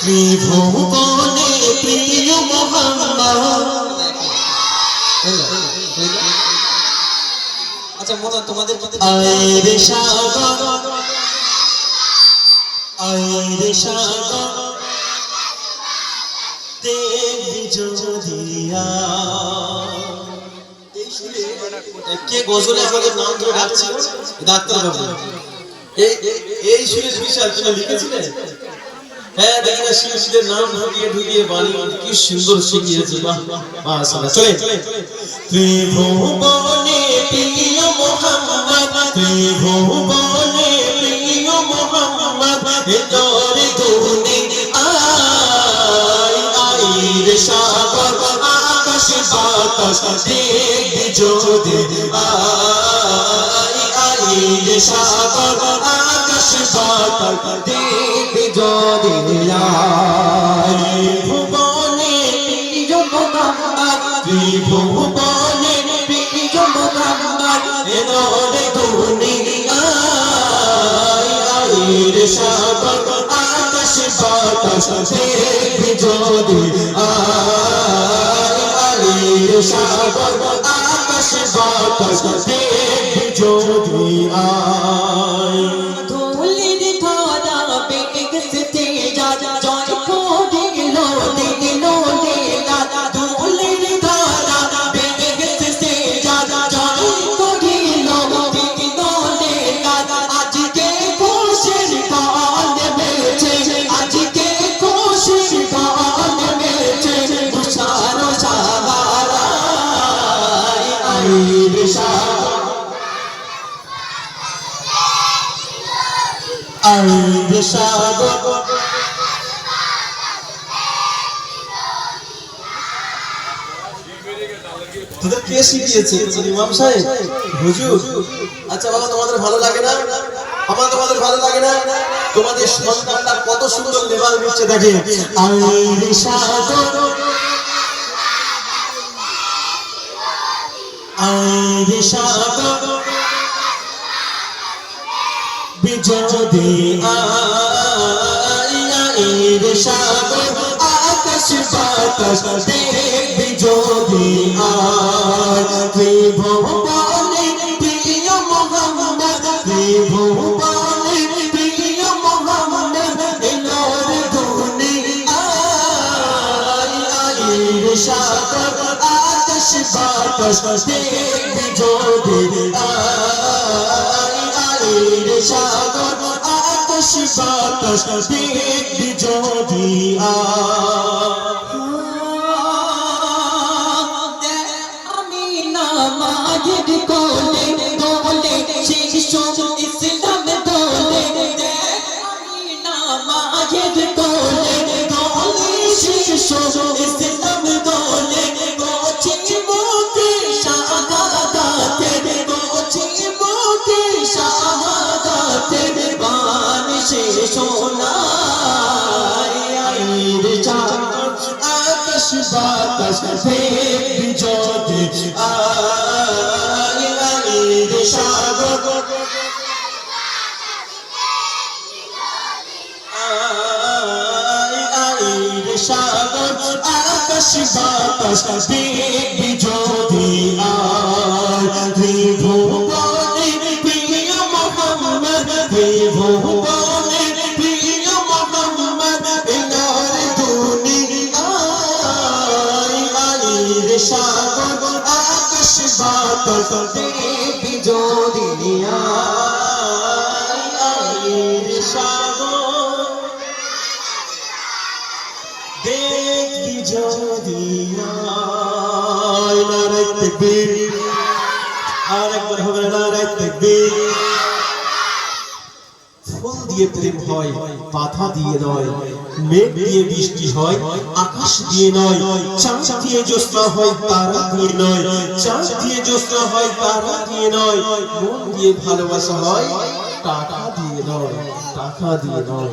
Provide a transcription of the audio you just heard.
ত্রিভুবনে প্রিয় মোহাম্মদ আচ্ছা মোটা তোমাদের মধ্যে সাগর আয় সাগর দেখবি যদিয়া কে গজলে আপনাদের নাম ধরে ডাকছে? ডাক্তার বাবু এই সুরেশ বিশাল তুমি লিখেছিলে? হ্যাঁ দেখি না, শিশুদের নাম ঢুকিয়ে ঢুকিয়ে বাণী, কি সুন্দর শিখিয়েছে মাশাআল্লাহ চলে ত্রিভুবনে প্রিয় মোহাম্মদ, ত্রিভুবনে প্রিয় মোহাম্মদ এতরে গুনে আয় আয় রে সাগর, আকাশ, বাতাস দেখবি যদি আয় আয় রে সাগর দেখবি যদি ভুবনে আয় সাগর, আকাশ, বাতাস দেখবি যদি আয় সাগর, আকাশ, বাতাস দেখবি যদি কে শিখিয়েছে? তোদের ইমাম সাহেব? আচ্ছা বাবা, তোমাদের ভালো লাগে না? আমার তোমাদের ভালো লাগে না? তোমাদের সন্তানটা কত সুন্দর লেবাস দিচ্ছে দেখে। রে সাগর আয় রে সাগর আকাশ বাতাস দেখবি যদি আয় বাতাস দেখবি যদি আয় আয় রে সাগর বাতাস দেখবি যদি আমি নামাজের কোলে দোলে শিশু ইসলাম চাঁদ আকাশ বাতাস যদি আয় আইরে সাগর। আয় সাগর বাতাস দেখবি যদি সাগর দেখবি যদি আয় নারায় তাকবীর আর একবার হবে নারায় তাকবীর ফুল দিয়ে প্রেম হয়, বাধা দিয়ে নয়। মেঘ দিয়ে বৃষ্টি হয়, আকাশ দিয়ে নয়। চাঁদ দিয়ে জ্যোৎস্না হয়, তারা দিয়ে নয়। চাঁদ দিয়ে জ্যোৎস্না হয়, তারা দিয়ে নয়। মন দিয়ে ভালোবাসা হয়, টাকা দিয়ে নয়, টাকা দিয়ে নয়।